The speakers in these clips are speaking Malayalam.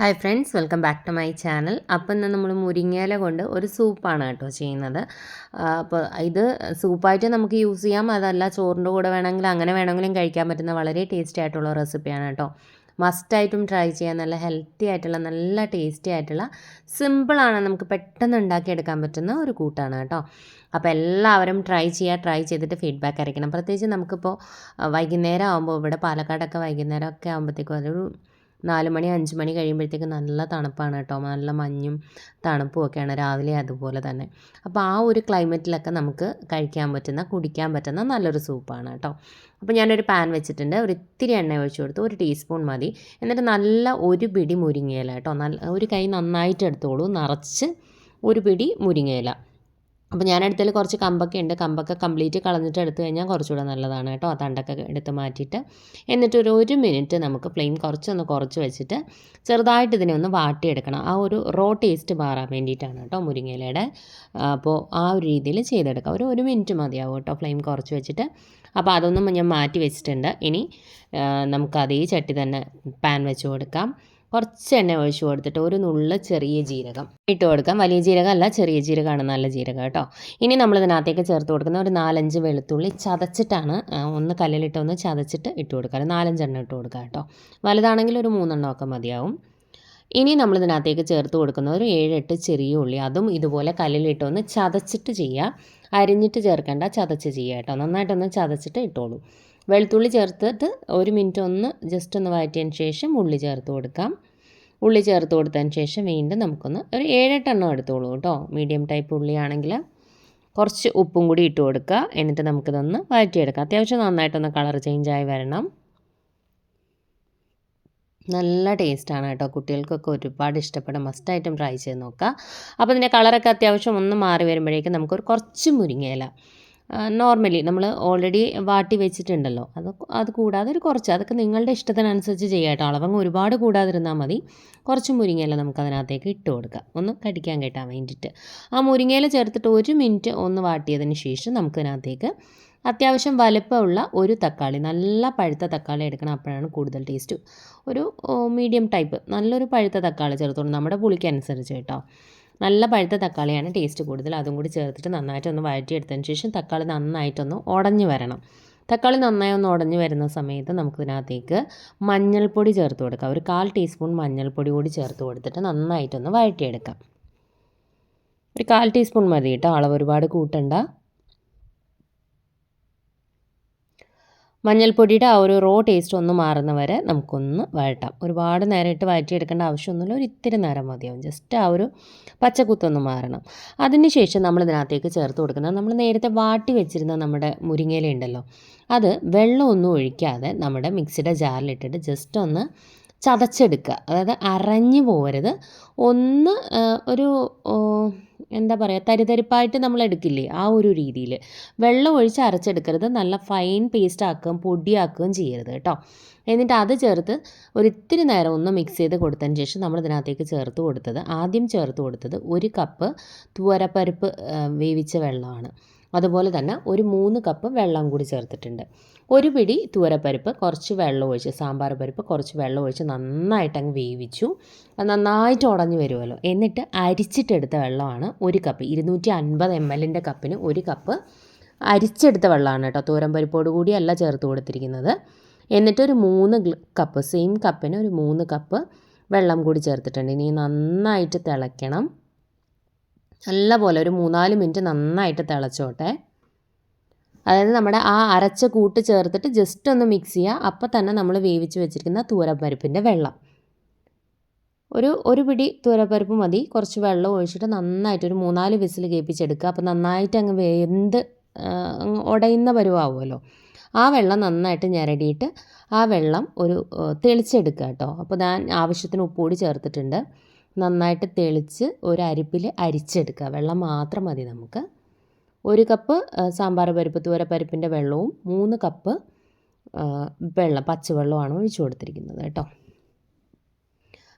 Hi friends welcome back to my channel അപ്പം ഇന്ന് നമ്മൾ മുരിങ്ങയില കൊണ്ട് ഒരു സൂപ്പാണ് കേട്ടോ ചെയ്യുന്നത്. അപ്പോൾ ഇത് സൂപ്പായിട്ട് നമുക്ക് യൂസ് ചെയ്യാം. അതല്ല ചോറിന്റെ കൂടെ വേണമെങ്കിൽ അങ്ങനെ വേണമെങ്കിലും കഴിക്കാൻ പറ്റുന്ന വളരെ ടേസ്റ്റി ആയിട്ടുള്ള റെസിപ്പിയാണ് കേട്ടോ. മസ്റ്റായിട്ടും ട്രൈ ചെയ്യാൻ നല്ല ഹെൽത്തി ആയിട്ടുള്ള നല്ല ടേസ്റ്റി ആയിട്ടുള്ള സിമ്പിളാണ് നമുക്ക് പെട്ടെന്ന് ഉണ്ടാക്കിയെടുക്കാൻ പറ്റുന്ന ഒരു കൂട്ടാണ് കേട്ടോ. അപ്പോൾ എല്ലാവരും ട്രൈ ചെയ്യുക ട്രൈ ചെയ്തിട്ട് ഫീഡ്ബാക്ക് അറിയിക്കണം പ്രത്യേകിച്ച് നമുക്കിപ്പോൾ വൈകുന്നേരം ആകുമ്പോൾ ഇവിടെ പാലക്കാടൊക്കെ വൈകുന്നേരം ഒക്കെ ആകുമ്പോഴത്തേക്കും അതൊരു നാല് മണി അഞ്ച് മണി കഴിയുമ്പോഴത്തേക്ക് നല്ല തണുപ്പാണ് കേട്ടോ. നല്ല മഞ്ഞും തണുപ്പും ഒക്കെയാണ് രാവിലെ അതുപോലെ തന്നെ. അപ്പോൾ ആ ഒരു ക്ലൈമറ്റിലൊക്കെ നമുക്ക് കഴിക്കാൻ പറ്റുന്ന കുടിക്കാൻ പറ്റുന്ന നല്ലൊരു സൂപ്പാണ് കേട്ടോ. അപ്പോൾ ഞാനൊരു പാൻ വെച്ചിട്ടുണ്ട്. ഒരു ഇത്തിരി എണ്ണ ഒഴിച്ചു കൊടുത്തു ഒരു ടീസ്പൂൺ മതി. എന്നിട്ട് നല്ല ഒരു പിടി മുരിങ്ങയില കേട്ടോ. നല്ല ഒരു കൈ നന്നായിട്ട് എടുത്തോളൂ. നിറച്ച് ഒരു പിടി മുരിങ്ങയില. അപ്പോൾ ഞാൻ എടുത്തതിൽ കുറച്ച് കമ്പൊക്കെ ഉണ്ട്. കമ്പൊക്കെ കംപ്ലീറ്റ് കളഞ്ഞിട്ട് എടുത്തു കഴിഞ്ഞാൽ കുറച്ചുകൂടെ നല്ലതാണ് കേട്ടോ. ആ തണ്ടൊക്കെ എടുത്ത് മാറ്റിയിട്ട് എന്നിട്ട് ഒരു ഒരു മിനിറ്റ് നമുക്ക് ഫ്ലെയിം കുറച്ചൊന്ന് കുറച്ച് വെച്ചിട്ട് ചെറുതായിട്ട് ഇതിനെ ഒന്ന് വാട്ടിയെടുക്കണം. ആ ഒരു റോ ടേസ്റ്റ് മാറാൻ വേണ്ടിയിട്ടാണ് കേട്ടോ മുരിങ്ങയിലയുടെ. അപ്പോൾ ആ ഒരു രീതിയിൽ ചെയ്തെടുക്കാം. ഒരു ഒരു മിനിറ്റ് മതിയാവും കേട്ടോ ഫ്ലെയിം കുറച്ച് വെച്ചിട്ട്. അപ്പോൾ അതൊന്നും ഞാൻ മാറ്റി വെച്ചിട്ടുണ്ട്. ഇനി നമുക്ക് അതേ ചട്ടി തന്നെ പാൻ വെച്ച് കൊടുക്കാം. കുറച്ച് എണ്ണ ഒഴിച്ചു കൊടുത്തിട്ട് ഒരു നുള്ള ചെറിയ ജീരകം ഇട്ട് കൊടുക്കാം. വലിയ ജീരകം അല്ല ചെറിയ ജീരകമാണ് നല്ല ജീരകം കേട്ടോ. ഇനി നമ്മൾ ഇതിനകത്തേക്ക് ചേർത്ത് കൊടുക്കുന്ന ഒരു നാലഞ്ച് വെളുത്തുള്ളി ചതച്ചിട്ടാണ് ഒന്ന് കല്ലിലിട്ട് ഒന്ന് ചതച്ചിട്ട് ഇട്ട് കൊടുക്കുക. നാലഞ്ചെണ്ണം ഇട്ട് കൊടുക്കുക കേട്ടോ. വലുതാണെങ്കിൽ ഒരു മൂന്നെണ്ണം ഒക്കെ മതിയാവും. ഇനി നമ്മൾ ഇതിനകത്തേക്ക് ചേർത്ത് കൊടുക്കുന്ന ഒരു ഏഴെട്ട് ചെറിയ ഉള്ളി അതും ഇതുപോലെ കല്ലിലിട്ട് ഒന്ന് ചതച്ചിട്ട് ചെയ്യുക. അരിഞ്ഞിട്ട് ചേർക്കേണ്ട ചതച്ച് ചെയ്യുക കേട്ടോ. നന്നായിട്ടൊന്ന് ചതച്ചിട്ട് ഇട്ടോളൂ. വെളുത്തുള്ളി ചേർത്തിട്ട് ഒരു മിനിറ്റ് ഒന്ന് ജസ്റ്റ് ഒന്ന് വഴറ്റിയതിന് ശേഷം ഉള്ളി ചേർത്ത് കൊടുക്കാം. ഉള്ളി ചേർത്ത് കൊടുത്തതിന് ശേഷം വീണ്ടും നമുക്കൊന്ന് ഒരു ഏഴെട്ടെണ്ണം എടുത്തോളൂ കേട്ടോ. മീഡിയം ടൈപ്പ് ഉള്ളിയാണെങ്കിൽ കുറച്ച് ഉപ്പും കൂടി ഇട്ട് കൊടുക്കുക. എന്നിട്ട് നമുക്കിതൊന്ന് വഴറ്റിയെടുക്കാം. അത്യാവശ്യം നന്നായിട്ടൊന്ന് കളർ ചേഞ്ചായി വരണം. നല്ല ടേസ്റ്റാണ് കേട്ടോ. കുട്ടികൾക്കൊക്കെ ഒരുപാട് ഇഷ്ടപ്പെടും. മസ്റ്റ് മസ്റ്റായിട്ടും ട്രൈ ചെയ്ത് നോക്കുക. അപ്പോൾ ഇതിന്റെ കളറൊക്കെ അത്യാവശ്യം ഒന്ന് മാറി വരുമ്പോഴേക്കും നമുക്കൊരു കുറച്ച് മുരിങ്ങയില നോർമലി നമ്മൾ ഓൾറെഡി വാട്ടി വെച്ചിട്ടുണ്ടല്ലോ. അത് അത് കൂടാതെ ഒരു കുറച്ച് അതൊക്കെ നിങ്ങളുടെ ഇഷ്ടത്തിനനുസരിച്ച് ചെയ്യാം കേട്ടോ. അളവങ്ങ് ഒരുപാട് കൂടാതിരുന്നാൽ മതി. കുറച്ച് മുരിങ്ങയില നമുക്ക് അതിനകത്തേക്ക് ഇട്ട് കൊടുക്കാം. ഒന്ന് കടിക്കാൻ കേട്ടാൻ വേണ്ടിയിട്ട് ആ മുരിങ്ങയില ചേർത്തിട്ട് ഒരു മിനിറ്റ് ഒന്ന് വാട്ടിയതിന് ശേഷം നമുക്കതിനകത്തേക്ക് അത്യാവശ്യം വലുപ്പമുള്ള ഒരു തക്കാളി നല്ല പഴുത്ത തക്കാളി എടുക്കണം. അപ്പോഴാണ് കൂടുതൽ ടേസ്റ്റ് ഒരു മീഡിയം ടൈപ്പ് നല്ലൊരു പഴുത്ത തക്കാളി ചേർത്തോളൂ. നമ്മുടെ പുളിക്കനുസരിച്ച് കേട്ടോ. നല്ല പഴുത്ത തക്കാളിയാണ് ടേസ്റ്റ് കൂടുതൽ. അതും കൂടി ചേർത്തിട്ട് നന്നായിട്ടൊന്ന് വഴറ്റിയെടുത്തതിന് ശേഷം തക്കാളി നന്നായിട്ടൊന്ന് ഉടഞ്ഞു വരണം. തക്കാളി നന്നായി ഒന്ന് ഉടഞ്ഞു വരുന്ന സമയത്ത് നമുക്കിതിനകത്തേക്ക് മഞ്ഞൾപ്പൊടി ചേർത്ത് കൊടുക്കാം. ഒരു കാൽ ടീസ്പൂൺ മഞ്ഞൾപ്പൊടി കൂടി ചേർത്ത് കൊടുത്തിട്ട് നന്നായിട്ടൊന്ന് വഴറ്റിയെടുക്കാം. ഒരു കാൽ ടീസ്പൂൺ മതി കേട്ടോ. അളവ് ഒരുപാട് കൂട്ടണ്ട. മഞ്ഞൾപ്പൊടിയുടെ ആ ഒരു റോ ടേസ്റ്റ് ഒന്ന് മാറുന്ന വരെ നമുക്കൊന്ന് വഴട്ടാം. ഒരുപാട് നേരം ഇട്ട് വഴറ്റിയെടുക്കേണ്ട ആവശ്യമൊന്നുമില്ല. ഒരു ഇത്തിരി നേരം മതിയാവും. ജസ്റ്റ് ആ ഒരു പച്ചക്കുത്തൊന്ന് മാറണം. അതിനുശേഷം നമ്മൾ ഇതിനകത്തേക്ക് ചേർത്ത് കൊടുക്കുന്നത് നമ്മൾ നേരത്തെ വാട്ടി വെച്ചിരുന്ന നമ്മുടെ മുരിങ്ങയില ഉണ്ടല്ലോ അത് വെള്ളമൊന്നും ഒഴിക്കാതെ നമ്മുടെ മിക്സിയുടെ ജാറിലിട്ടിട്ട് ജസ്റ്റ് ഒന്ന് ചതച്ചെടുക്കുക. അതായത് അരഞ്ഞു പോകരുത്. ഒന്ന് ഒരു എന്താ പറയുക തരിതരിപ്പായിട്ട് നമ്മൾ എടുക്കില്ലേ ആ ഒരു രീതിയിൽ വെള്ളം ഒഴിച്ച് അരച്ചെടുക്കരുത് നല്ല ഫൈൻ പേസ്റ്റ് ആക്കുകയും പൊടിയാക്കുകയും ചെയ്യരുത് കേട്ടോ. എന്നിട്ട് അത് ചേർത്ത് ഒരിത്തിരി നേരം ഒന്ന് മിക്സ് ചെയ്ത് കൊടുത്തതിന് ശേഷം നമ്മൾ ഇതിനകത്തേക്ക് ചേർത്ത് കൊടുത്തത് ആദ്യം ചേർത്ത് കൊടുത്തത് ഒരു കപ്പ് തുവരപ്പരിപ്പ് വേവിച്ച വെള്ളമാണ്. അതുപോലെ തന്നെ ഒരു മൂന്ന് കപ്പ് വെള്ളം കൂടി ചേർത്തിട്ടുണ്ട്. ഒരു പിടി തൂരപ്പരിപ്പ് കുറച്ച് വെള്ളം ഒഴിച്ച് സാമ്പാർ പരിപ്പ് കുറച്ച് വെള്ളം ഒഴിച്ച് നന്നായിട്ട് അങ്ങ് വേവിച്ചു. നന്നായിട്ട് ഉടഞ്ഞു വരുമല്ലോ. എന്നിട്ട് അരിച്ചിട്ടെടുത്ത വെള്ളമാണ് ഒരു കപ്പ്. ഇരുന്നൂറ്റി അൻപത് എം എല്ലിന്റെ കപ്പിന് ഒരു കപ്പ് അരിച്ചെടുത്ത വെള്ളമാണ് കേട്ടോ തൂരം പരിപ്പോട് കൂടിയല്ല ചേർത്ത് കൊടുത്തിരിക്കുന്നത്. എന്നിട്ടൊരു മൂന്ന് കപ്പ് സെയിം കപ്പിന് ഒരു മൂന്ന് കപ്പ് വെള്ളം കൂടി ചേർത്തിട്ടുണ്ട്. ഇനി നന്നായിട്ട് തിളയ്ക്കണം. നല്ല പോലെ ഒരു മൂന്നാൽ മിനിറ്റ് നന്നായിട്ട് തിളച്ചോട്ടെ. അതായത് നമ്മുടെ ആ അരച്ച കൂട്ട് ചേർത്തിട്ട് ജസ്റ്റ് ഒന്ന് മിക്സ് ചെയ്യുക അപ്പോൾ തന്നെ നമ്മൾ വേവിച്ച് വെച്ചിരിക്കുന്ന തൂരപ്പരിപ്പിന്റെ വെള്ളം. ഒരു ഒരു പിടി തൂരപ്പരിപ്പ് മതി. കുറച്ച് വെള്ളം ഒഴിച്ചിട്ട് നന്നായിട്ട് ഒരു മൂന്നാൽ വിസിൽ കേൾപ്പിച്ചെടുക്കുക. അപ്പോൾ നന്നായിട്ട് അങ്ങ് വെന്ത് ഉടയുന്ന പരുവാകുമല്ലോ ആ വെള്ളം നന്നായിട്ട് ഞരടിയിട്ട് ആ വെള്ളം ഒരു തെളിച്ചെടുക്കുക കേട്ടോ. അപ്പോൾ ഞാൻ ആവശ്യത്തിന് ഉപ്പ് കൂടി ചേർത്തിട്ടുണ്ട്. നന്നായിട്ട് തെളിച്ച് ഒരു അരിപ്പിൽ അരിച്ചെടുക്കുക. വെള്ളം മാത്രം മതി നമുക്ക്. ഒരു കപ്പ് സാമ്പാർ പരിപ്പ് തൂരപ്പരിപ്പിന്റെ വെള്ളവും മൂന്ന് കപ്പ് വെള്ളം പച്ചവെള്ളമാണ് ഒഴിച്ചു കൊടുത്തിരിക്കുന്നത് കേട്ടോ.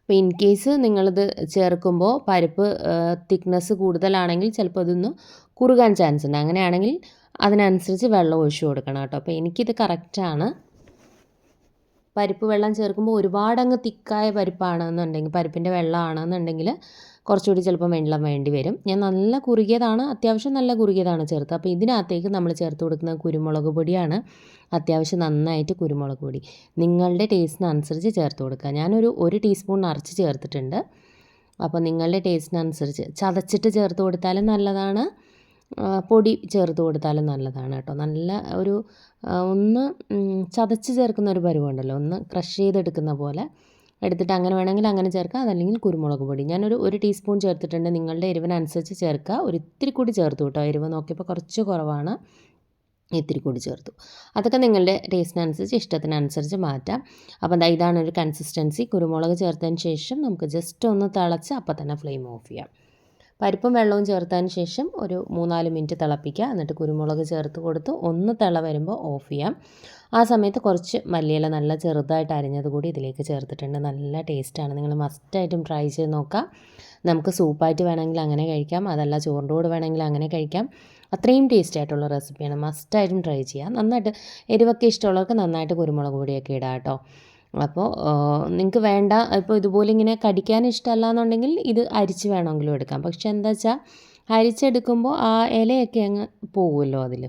അപ്പോൾ ഇൻ കേസ് നിങ്ങളിത് ചേർക്കുമ്പോൾ പരിപ്പ് തിക്നെസ് കൂടുതലാണെങ്കിൽ ചിലപ്പോൾ അതൊന്ന് കുറുകാൻ ചാൻസ് ഉണ്ട്. അങ്ങനെയാണെങ്കിൽ അതിനനുസരിച്ച് വെള്ളം ഒഴിച്ചു കൊടുക്കണം കേട്ടോ. അപ്പോൾ എനിക്കിത് കറക്റ്റാണ്. പരിപ്പ് വെള്ളം ചേർക്കുമ്പോൾ ഒരുപാട് അങ്ങ് തിക്കായ പരിപ്പാണെന്നുണ്ടെങ്കിൽ പരിപ്പിന്റെ വെള്ളമാണെന്നുണ്ടെങ്കിൽ കുറച്ചുകൂടി ചിലപ്പം വെള്ളം വേണ്ടി വരും. ഞാൻ നല്ല കുറുകിയതാണ് അത്യാവശ്യം നല്ല കുറുകിയതാണ് ചേർത്ത്. അപ്പോൾ ഇതിനകത്തേക്ക് നമ്മൾ ചേർത്ത് കൊടുക്കുന്ന കുരുമുളക് പൊടിയാണ് അത്യാവശ്യം നന്നായിട്ട് കുരുമുളക് പൊടി. നിങ്ങളുടെ ടേസ്റ്റിനനുസരിച്ച് ചേർത്ത് കൊടുക്കുക. ഞാനൊരു ഒരു ടീസ്പൂൺ നിറച്ച് ചേർത്തിട്ടുണ്ട്. അപ്പോൾ നിങ്ങളുടെ ടേസ്റ്റിനനുസരിച്ച് ചതച്ചിട്ട് ചേർത്ത് കൊടുത്താലും നല്ലതാണ്. പൊടി ചേർത്ത് കൊടുത്താലും നല്ലതാണ് കേട്ടോ. നല്ല ഒരു ഒന്ന് ചതച്ച് ചേർക്കുന്ന ഒരു പരുവമുണ്ടല്ലോ ഒന്ന് ക്രഷ് ചെയ്തെടുക്കുന്ന പോലെ എടുത്തിട്ട് അങ്ങനെ വേണമെങ്കിൽ അങ്ങനെ ചേർക്കാം. അതല്ലെങ്കിൽ കുരുമുളക് പൊടി. ഞാനൊരു ഒരു ടീസ്പൂൺ ചേർത്തിട്ടുണ്ട്. നിങ്ങളുടെ എരിവിനനുസരിച്ച് ചേർക്കുക. ഒരു ഇത്തിരി കൂടി ചേർത്ത് കേട്ടോ. എരിവ് നോക്കിയപ്പോൾ കുറച്ച് കുറവാണ്. ഇത്തിരി കൂടി ചേർത്തു. അതൊക്കെ നിങ്ങളുടെ ടേസ്റ്റിനനുസരിച്ച് ഇഷ്ടത്തിനനുസരിച്ച് മാറ്റാം. അപ്പോൾ എന്താ ഇതാണ് ഒരു കൺസിസ്റ്റൻസി കുരുമുളക് ചേർത്തതിന് ശേഷം നമുക്ക് ജസ്റ്റ് ഒന്ന് തിളച്ച് അപ്പോൾ തന്നെ ഫ്ലെയിം ഓഫ് ചെയ്യാം. പരിപ്പും വെള്ളവും ചേർത്തതിന് ശേഷം ഒരു മൂന്നാൽ മിനിറ്റ് തിളപ്പിക്കുക. എന്നിട്ട് കുരുമുളക് ചേർത്ത് കൊടുത്ത് ഒന്ന് തിള വരുമ്പോൾ ഓഫ് ചെയ്യാം. ആ സമയത്ത് കുറച്ച് മല്ലിയില നല്ല ചെറുതായിട്ട് അരിഞ്ഞത് കൂടി ഇതിലേക്ക് ചേർത്തിട്ടുണ്ട്. നല്ല ടേസ്റ്റാണ് നിങ്ങൾ മസ്റ്റായിട്ടും ട്രൈ ചെയ്ത് നോക്കാം. നമുക്ക് സൂപ്പായിട്ട് വേണമെങ്കിൽ അങ്ങനെ കഴിക്കാം. അതല്ല ചോറിന്റെ കൂടെ വേണമെങ്കിൽ അങ്ങനെ കഴിക്കാം. അത്രയും ടേസ്റ്റ് ആയിട്ടുള്ള റെസിപ്പിയാണ് മസ്റ്റായിട്ടും ട്രൈ ചെയ്യാം. നന്നായിട്ട് എരിവൊക്കെ ഇഷ്ടമുള്ളവർക്ക് നന്നായിട്ട് കുരുമുളക് പൊടിയൊക്കെ ഇടാം കേട്ടോ. അപ്പോൾ നിങ്ങൾക്ക് വേണ്ട ഇപ്പോൾ ഇതുപോലെ ഇങ്ങനെ കടിക്കാൻ ഇഷ്ടമല്ല എന്നുണ്ടെങ്കിൽ ഇത് അരിച്ച് വേണമെങ്കിലും എടുക്കാം. പക്ഷെ എന്താ വെച്ചാൽ അരിച്ചെടുക്കുമ്പോൾ ആ ഇലയൊക്കെ അങ്ങ് പോകുമല്ലോ അതിൽ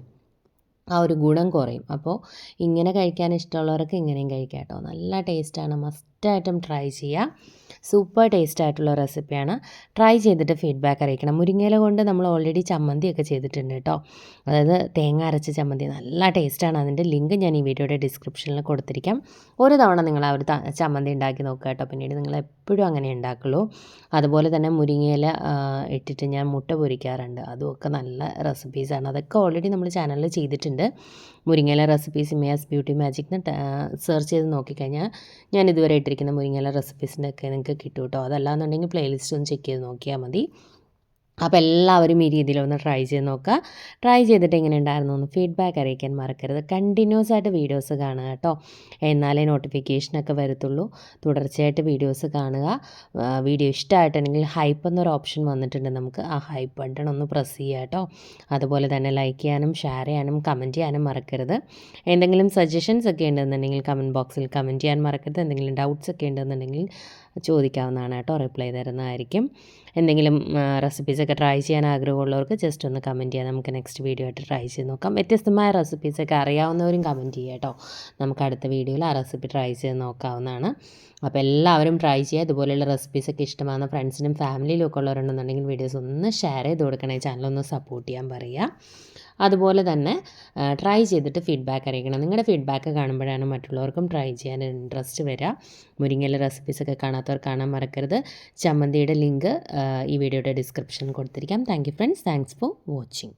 ആ ഒരു ഗുണം കുറയും. അപ്പോൾ ഇങ്ങനെ കഴിക്കാൻ ഇഷ്ടമുള്ളവർക്ക് ഇങ്ങനെയും കഴിക്കാം കേട്ടോ. നല്ല ടേസ്റ്റാണ്. മസ്റ്റായിട്ടും ട്രൈ ചെയ്യുക. സൂപ്പർ ടേസ്റ്റ് ആയിട്ടുള്ള റെസിപ്പിയാണ്. ട്രൈ ചെയ്തിട്ട് ഫീഡ്ബാക്ക് അറിയിക്കണം. മുരിങ്ങയില കൊണ്ട് നമ്മൾ ഓൾറെഡി ചമ്മന്തിയൊക്കെ ചെയ്തിട്ടുണ്ട് കേട്ടോ അതായത് തേങ്ങ അരച്ച ചമ്മന്തി നല്ല ടേസ്റ്റാണ് അതിന്റെ ലിങ്ക് ഞാൻ ഈ വീഡിയോയുടെ ഡിസ്ക്രിപ്ഷനിൽ കൊടുത്തിരിക്കാം. ഒരു തവണ നിങ്ങൾ ആ ഒരു ചമ്മന്തി ഉണ്ടാക്കി നോക്കുക കേട്ടോ പിന്നീട് നിങ്ങൾ എപ്പോഴും അങ്ങനെ ഉണ്ടാക്കുള്ളൂ. അതുപോലെ തന്നെ മുരിങ്ങയില ഇട്ടിട്ട് ഞാൻ മുട്ട പൊരിക്കാറുണ്ട്. അതുമൊക്കെ നല്ല റെസിപ്പീസാണ് അതൊക്കെ ഓൾറെഡി നമ്മൾ ചാനലിൽ ചെയ്തിട്ടുണ്ട്. മുരിങ്ങയില recipes maze beauty magic search ചെയ്ത് നോക്കിക്കഴിഞ്ഞാൽ ഞാൻ ഇതുവരെ ഇട്ടിരിക്കുന്ന മുരിങ്ങയില റെസിപ്പീസിന്റെ ഒക്കെ നിങ്ങൾക്ക് കിട്ടും കേട്ടോ അതല്ലാന്നുണ്ടെങ്കിൽ പ്ലേലിസ്റ്റ് ഒന്ന് ചെക്ക് ചെയ്ത് നോക്കിയാൽ മതി. അപ്പോൾ എല്ലാവരും ഈ രീതിയിലൊന്ന് ട്രൈ ചെയ്ത് നോക്കുക. ട്രൈ ചെയ്തിട്ട് എങ്ങനെ ഉണ്ടായിരുന്നു ഒന്ന് ഫീഡ്ബാക്ക് അറിയിക്കാൻ മറക്കരുത്. കണ്ടിന്യൂസ് ആയിട്ട് വീഡിയോസ് കാണുക കേട്ടോ. എന്നാലേ നോട്ടിഫിക്കേഷനൊക്കെ വരത്തുള്ളൂ. തുടർച്ചയായിട്ട് വീഡിയോസ് കാണുക. വീഡിയോ ഇഷ്ടമായിട്ടുണ്ടെങ്കിൽ ഹൈപ്പ് എന്നൊരു ഓപ്ഷൻ വന്നിട്ടുണ്ട് നമുക്ക്. ആ ഹൈപ്പ് ബട്ടൺ ഒന്ന് പ്രസ് ചെയ്യുക കേട്ടോ. അതുപോലെ തന്നെ ലൈക്ക് ചെയ്യാനും ഷെയർ ചെയ്യാനും കമന്റ് ചെയ്യാനും മറക്കരുത്. എന്തെങ്കിലും സജഷൻസ് ഒക്കെ ഉണ്ടെന്നുണ്ടെങ്കിൽ കമന്റ് ബോക്സിൽ കമന്റ് ചെയ്യാൻ മറക്കരുത്. എന്തെങ്കിലും ഡൗട്ട്സ് ഒക്കെ ഉണ്ടെന്നുണ്ടെങ്കിൽ ചോദിക്കാവുന്നതാണ് കേട്ടോ. റിപ്ലൈ തരുന്നതായിരിക്കും. എന്തെങ്കിലും റെസിപ്പീസൊക്കെ ട്രൈ ചെയ്യാൻ ആഗ്രഹമുള്ളവർക്ക് ജസ്റ്റ് ഒന്ന് കമന്റ് ചെയ്യാം. നമുക്ക് നെക്സ്റ്റ് വീഡിയോ ആയിട്ട് ട്രൈ ചെയ്ത് നോക്കാം. വ്യത്യസ്തമായ റെസിപ്പീസൊക്കെ അറിയാവുന്നവരും കമന്റ് ചെയ്യുക കേട്ടോ. നമുക്ക് അടുത്ത വീഡിയോയിൽ ആ റെസിപ്പി ട്രൈ ചെയ്ത് നോക്കാവുന്നതാണ്. അപ്പോൾ എല്ലാവരും ട്രൈ ചെയ്യുക. ഇതുപോലെയുള്ള റെസിപ്പീസൊക്കെ ഇഷ്ടമാകുന്ന ഫ്രണ്ട്സിനും ഫാമിലിയിലും ഒക്കെ ഉള്ളവരുണ്ടെന്നുണ്ടെങ്കിൽ വീഡിയോസ് ഒന്ന് ഷെയർ ചെയ്ത് കൊടുക്കണേ. ചാനലൊന്ന് സപ്പോർട്ട് ചെയ്യാൻ പറയുക. അതുപോലെ തന്നെ ട്രൈ ചെയ്തിട്ട് ഫീഡ്ബാക്ക് അറിയിക്കണം. നിങ്ങളുടെ ഫീഡ്ബാക്ക് കാണുമ്പോഴാണ് മറ്റുള്ളവർക്കും ട്രൈ ചെയ്യാൻ ഇൻട്രസ്റ്റ് വരിക മുരിങ്ങയിലെ റെസിപ്പീസൊക്കെ കാണാത്തവർ കാണാൻ മറക്കരുത്. ചമ്മന്തിയുടെ ലിങ്ക് ഈ വീഡിയോയുടെ ഡിസ്ക്രിപ്ഷനിൽ കൊടുത്തിരിക്കാം. Thank you friends thanks for watching